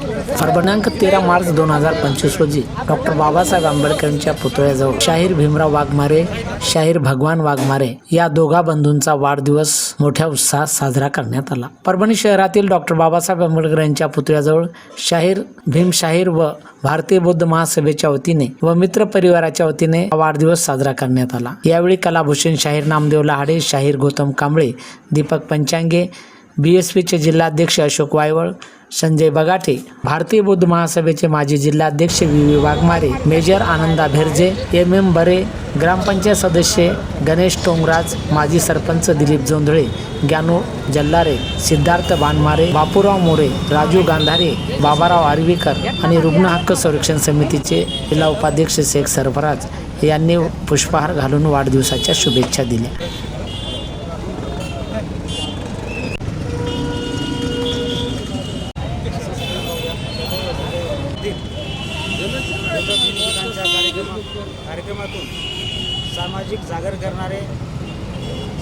दिनांक तेरा मार्च दोन हजार पंचवीस रोजी डॉक्टर बाबासाहेब आंबेडकरांच्या पुतळ्याजवळ शाहीर भीमराव वाघमारे शाहीर भगवान वाघमारे या दोघा बंधूंचा वाढदिवस मोठ्या उत्साहात साजरा करण्यात आला. परभणी शहरातील डॉक्टर बाबासाहेब आंबेडकर यांच्या पुतळ्याजवळ शाहीर भीमशाहीर व भारतीय बौद्ध महासभेच्या वतीने व मित्र परिवाराच्या वतीने वाढदिवस साजरा करण्यात आला. यावेळी कलाभूषण शाहीर नामदेव लहाडे शाहीर गौतम कांबळे दीपक पंचांगे बी एस पीचे जिल्हाध्यक्ष अशोक वायवळ संजय बगाटे भारतीय बौद्ध महासभेचे माजी जिल्हाध्यक्ष V V Waghmare major Ananda Bherje M M Bare ग्रामपंचायत सदस्य गणेश टोंगराज माजी सरपंच दिलीप जोंधळे ज्ञानू जल्लारे सिद्धार्थ बानमारे बापूराव मोरे राजू गांधारे बाबाराव आर्वीकर आणि रुग्ण हक्क संरक्षण समितीचे जिल्हा उपाध्यक्ष शेख सरफराज यांनी पुष्पहार घालून वाढदिवसाच्या शुभेच्छा दिल्या. त्यांच्या कार्यक्रमा कार्यक्रमातून सामाजिक जागर करणारे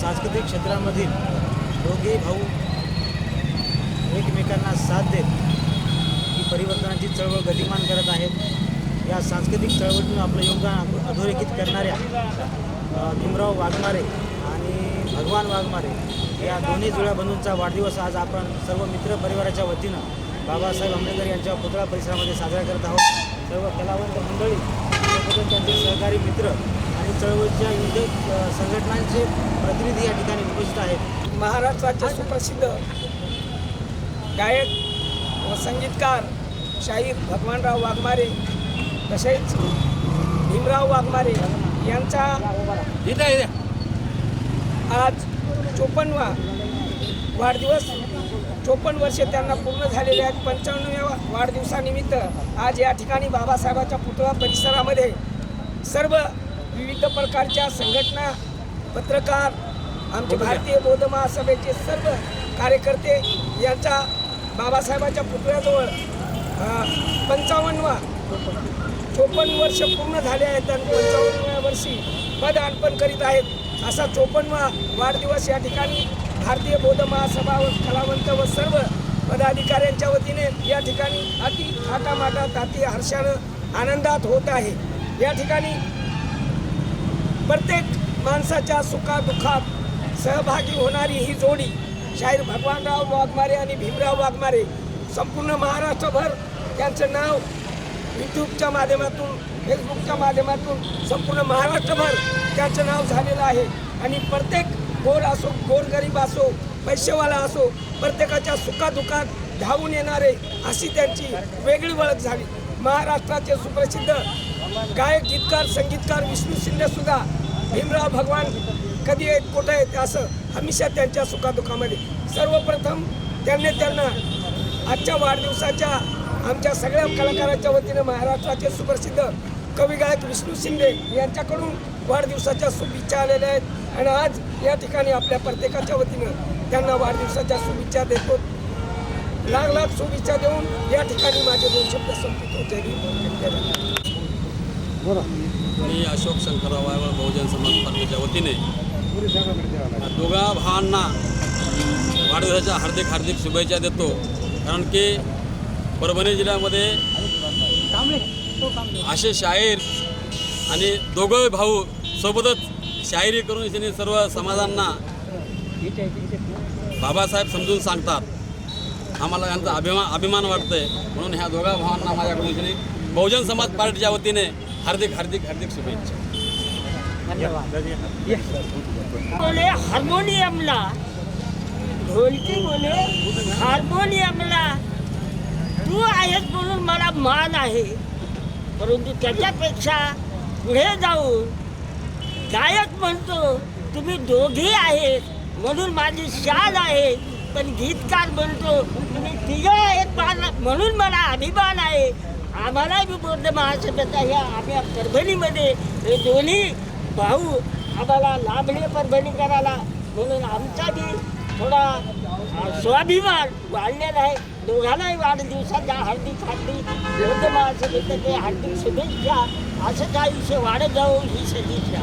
सांस्कृतिक क्षेत्रामधील दोघे भाऊ एकमेकांना साथ देत ही परिवर्तनाची चळवळ गतिमान करत आहेत. या सांस्कृतिक चळवळीतून आपलं योगदान अधोरेखित करणाऱ्या भीमराव वाघमारे आणि भगवान वाघमारे या दोन्ही जुळ्या बंधूंचा वाढदिवस आज आपण सर्व मित्र परिवाराच्या वतीनं बाबासाहेब आंबेडकर यांच्या पुतळा परिसरामध्ये साजरा करत आहोत. सर्व कलावंत मंडळी त्यासोबत त्यांचे सहकारी मित्र आणि चळवळीच्या विविध संघटनांचे प्रतिनिधी या ठिकाणी उपस्थित आहेत. महाराष्ट्राचे सुप्रसिद्ध गायक व संगीतकार शाहीर भगवानराव वाघमारे तसेच भीमराव वाघमारे यांचा आज चोपन्नवा वाढदिवस चोपन्न वर्षे त्यांना पूर्ण झालेले आहेत. पंचावन्नव्या वाढदिवसानिमित्त आज या ठिकाणी बाबासाहेबाच्या पुतळा परिसरामध्ये सर्व विविध प्रकारच्या संघटना पत्रकार आमचे भारतीय बौद्ध महासभेचे सर्व कार्यकर्ते यांचा बाबासाहेबाच्या पुतळ्याजवळ पंचावन्नवा चोपन्न वर्ष पूर्ण झाले आहेत आणि पंचावन्नव्या वर्षी पद अर्पण करीत आहेत. असा चोपन्नवा वाढदिवस या ठिकाणी भारतीय बौद्ध महासभा व कलावंत व सर्व पदाधिकाऱ्यांच्या वतीने या ठिकाणी अति थाटामाटात अति हर्षानं आनंदात होत आहे. या ठिकाणी प्रत्येक माणसाच्या सुखादुखात सहभागी होणारी ही जोडी शाहीर भगवानराव वाघमारे आणि भीमराव वाघमारे संपूर्ण महाराष्ट्रभर त्यांचं नाव यूट्यूबच्या माध्यमातून फेसबुकच्या माध्यमातून संपूर्ण महाराष्ट्रभर त्यांचं नाव झालेलं आहे. आणि प्रत्येक गोर असो गोरगरीब असो पैसेवाला असो प्रत्येकाच्या सुखादुखात धावून येणारे अशी त्यांची वेगळी ओळख झाली. महाराष्ट्राचे सुप्रसिद्ध गायक गीतकार संगीतकार विष्णू शिंदे सुद्धा भीमराव भगवान कधी आहेत कुठं आहेत असं हमेशा त्यांच्या सुखादुखामध्ये. सर्वप्रथम त्यांनी त्यांना आजच्या वाढदिवसाच्या आमच्या सगळ्या कलाकारांच्या वतीनं महाराष्ट्राचे सुप्रसिद्ध कवी गायक विष्णू शिंदे यांच्याकडून वाढदिवसाच्या शुभेच्छा आलेल्या आहेत. आणि आज या ठिकाणी आपल्या प्रत्येकाच्या वतीनं त्यांना वाढदिवसाच्या शुभेच्छा देतो. लाख लाख शुभेच्छा देऊन या ठिकाणी माझे दोन शब्द संपित होते. मी अशोक शंकरराव वायवळ बहुजन समाज पार्टीच्या वतीने या दोघा भावांना वाढदिवसाच्या हार्दिक हार्दिक शुभेच्छा देतो. कारण की परभणी जिल्ह्यामध्ये असे शाहीर आणि दोघं भाऊ सोबतच शाहिरी करून त्यांनी सर्व समाजांना बाबासाहेब समजून सांगतात. आम्हाला यांचा अभिमान अभिमान वाटतंय. म्हणून ह्या दोघा भावांना माझ्याकडून त्यांनी बहुजन समाज पार्टीच्या वतीने हार्दिक हार्दिक हार्दिक शुभेच्छा. बोले हार्मोनियमला. ढोलकी बोले हार्मोनियमला. तू आहेस म्हणून मला मान आहे. परंतु त्याच्यापेक्षा पुढे जाऊन गायक म्हणतो तुम्ही दोघी आहेत म्हणून माझी शाल आहे. पण गीतकार म्हणतो तुम्ही तिघं आहेत म्हणून मला अभिमान आहे. आम्हाला बी बौद्ध महासभेचा ह्या आम्ही परभणीमध्ये हे दोन्ही भाऊ आम्हाला लाभले परभणी करायला. म्हणून आमचा बी थोडा स्वाभिमान वाढलेला आहे. दोघांनाही वाढदिवसाच्या हार्दिक हार्दिक घेतं ते हार्दिक शुभेच्छा. असंच आयुष्य वाढत जाऊ ही सदिच्छा.